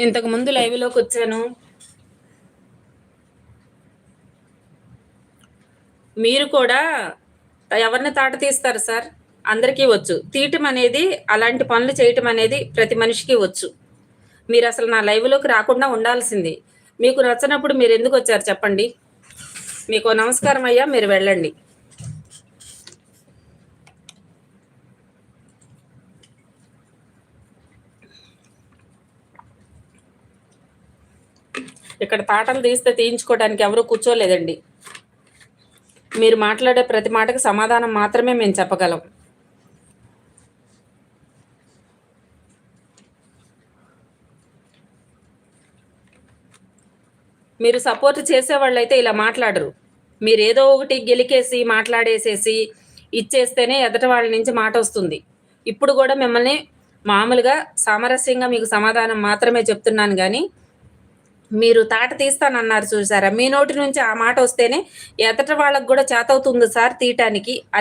ఇంతకు ముందు లైవ్లోకి వచ్చాను. మీరు కూడా ఎవరిని తాట తీస్తారు సార్? అందరికీ వచ్చు. తీయటం అనేది అలాంటి పనులు చేయటం అనేది ప్రతి మనిషికి వచ్చు. మీరు అసలు నా లైవ్లోకి రాకుండా ఉండాల్సింది. మీకు నచ్చినప్పుడు మీరు ఎందుకు వచ్చారు చెప్పండి. మీకు నమస్కారం అయ్యా మీరు వెళ్ళండి. ఇక్కడ పాటలు తీస్తే తీయించుకోవడానికి ఎవరు కూర్చోలేదండి. మీరు మాట్లాడే ప్రతి మాటకు సమాధానం మాత్రమే మేము చెప్పగలం. మీరు సపోర్ట్ చేసేవాళ్ళైతే ఇలా మాట్లాడరు. మీరు ఏదో ఒకటి గెలికేసి మాట్లాడేసేసి ఇచ్చేస్తేనే ఎదట వాళ్ళ నుంచి మాట వస్తుంది. ఇప్పుడు కూడా మిమ్మల్ని మామూలుగా సామరస్యంగా మీకు సమాధానం మాత్రమే చెప్తున్నాను కానీ మీరు తాట తీస్తానన్నారు చూసారా? మీ నోటి నుంచి ఆ మాట వస్తేనే ఎదట వాళ్ళకు కూడా చేతవుతుంది సార్ తీయటానికి